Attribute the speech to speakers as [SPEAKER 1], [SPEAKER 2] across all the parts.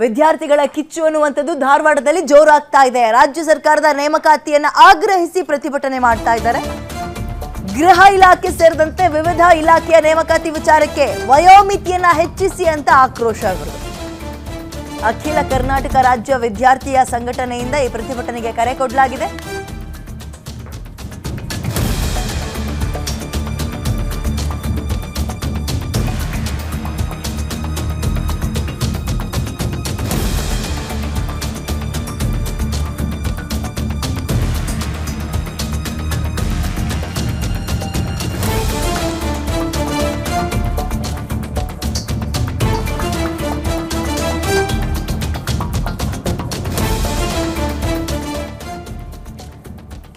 [SPEAKER 1] ವಿದ್ಯಾರ್ಥಿಗಳ ಕಿಚ್ಚು ಅನ್ನುವಂಥದ್ದು ಧಾರವಾಡದಲ್ಲಿ ಜೋರಾಗ್ತಾ ಇದೆ. ರಾಜ್ಯ ಸರ್ಕಾರದ ನೇಮಕಾತಿಯನ್ನ ಆಗ್ರಹಿಸಿ ಪ್ರತಿಭಟನೆ ಮಾಡ್ತಾ ಇದ್ದಾರೆ. ಗೃಹ ಇಲಾಖೆ ಸೇರಿದಂತೆ ವಿವಿಧ ಇಲಾಖೆಯ ನೇಮಕಾತಿ ವಿಚಾರಕ್ಕೆ ವಯೋಮಿತಿಯನ್ನ ಹೆಚ್ಚಿಸಿ ಅಂತ ಆಕ್ರೋಶ ಅವರು ಅಖಿಲ ಕರ್ನಾಟಕ ರಾಜ್ಯ ವಿದ್ಯಾರ್ಥಿಯ ಸಂಘಟನೆಯಿಂದ ಈ ಪ್ರತಿಭಟನೆಗೆ ಕರೆ ಕೊಡಲಾಗಿದೆ.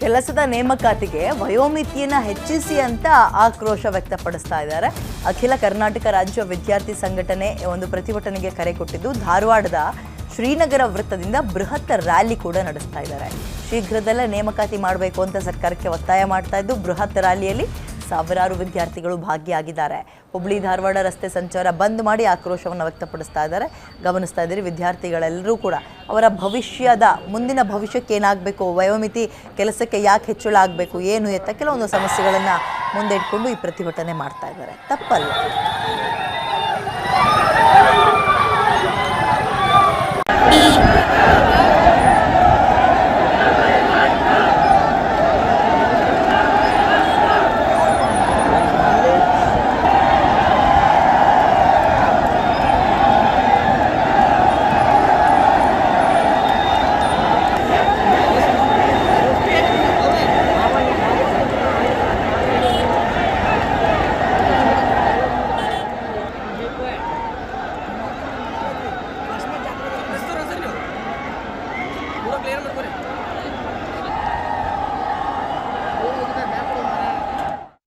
[SPEAKER 1] ಕೆಲಸದ ನೇಮಕಾತಿಗೆ ವಯೋಮಿತಿಯನ್ನು ಹೆಚ್ಚಿಸಿ ಅಂತ ಆಕ್ರೋಶ ವ್ಯಕ್ತಪಡಿಸ್ತಾ ಇದ್ದಾರೆ. ಅಖಿಲ ಕರ್ನಾಟಕ ರಾಜ್ಯ ವಿದ್ಯಾರ್ಥಿ ಸಂಘಟನೆ ಒಂದು ಪ್ರತಿಭಟನೆಗೆ ಕರೆ ಕೊಟ್ಟಿದ್ದು, ಧಾರವಾಡದ ಶ್ರೀನಗರ ವೃತ್ತದಿಂದ ಬೃಹತ್ ರ್ಯಾಲಿ ಕೂಡ ನಡೆಸ್ತಾ ಇದ್ದಾರೆ. ಶೀಘ್ರದಲ್ಲೇ ನೇಮಕಾತಿ ಮಾಡಬೇಕು ಅಂತ ಸರ್ಕಾರಕ್ಕೆ ಒತ್ತಾಯ ಮಾಡ್ತಾ ಇದ್ದು, ಬೃಹತ್ ರ್ಯಾಲಿಯಲ್ಲಿ ಸಾವಿರಾರು ವಿದ್ಯಾರ್ಥಿಗಳು ಭಾಗಿಯಾಗಿದ್ದಾರೆ. ಹುಬ್ಬಳ್ಳಿ ಧಾರವಾಡ ರಸ್ತೆ ಸಂಚಾರ ಬಂದ್ ಮಾಡಿ ಆಕ್ರೋಶವನ್ನು ವ್ಯಕ್ತಪಡಿಸ್ತಾ ಇದ್ದಾರೆ. ಗಮನಿಸ್ತಾ ಇದ್ದೀರಿ, ವಿದ್ಯಾರ್ಥಿಗಳೆಲ್ಲರೂ ಕೂಡ ಅವರ ಭವಿಷ್ಯದ ಮುಂದಿನ ಭವಿಷ್ಯಕ್ಕೆ ಏನಾಗಬೇಕು, ವಯೋಮಿತಿ ಕೆಲಸಕ್ಕೆ ಯಾಕೆ ಹೆಚ್ಚಳ ಆಗಬೇಕು, ಏನು ಎತ್ತ ಕೆಲವೊಂದು ಸಮಸ್ಯೆಗಳನ್ನು ಮುಂದೆ ಇಟ್ಕೊಂಡು ಈ ಪ್ರತಿಭಟನೆ ಮಾಡ್ತಾ ಇದ್ದಾರೆ. ತಪ್ಪಲ್ಲ.